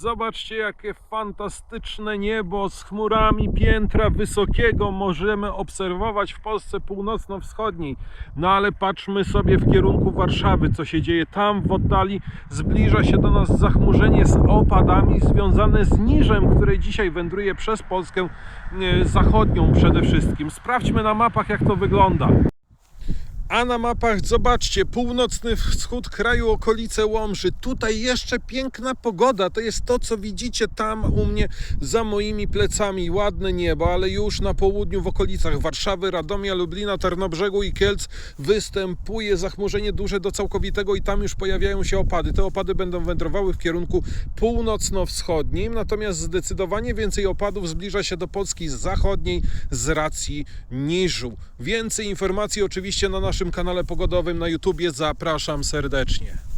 Zobaczcie, jakie fantastyczne niebo z chmurami piętra wysokiego możemy obserwować w Polsce północno-wschodniej. No ale patrzmy sobie w kierunku Warszawy, co się dzieje tam w oddali. Zbliża się do nas zachmurzenie z opadami związane z niżem, które dzisiaj wędruje przez Polskę e, zachodnią przede wszystkim. Sprawdźmy na mapach, jak to wygląda. A na mapach zobaczcie, północny wschód kraju, okolice Łomży. Tutaj jeszcze piękna pogoda. To jest to, co widzicie tam u mnie za moimi plecami. Ładne niebo, ale już na południu w okolicach Warszawy, Radomia, Lublina, Tarnobrzegu i Kielc występuje zachmurzenie duże do całkowitego i tam już pojawiają się opady. Te opady będą wędrowały w kierunku północno-wschodnim, natomiast zdecydowanie więcej opadów zbliża się do Polski zachodniej z racji niżu. Więcej informacji oczywiście na naszym kanale pogodowym na YouTubie. Zapraszam serdecznie.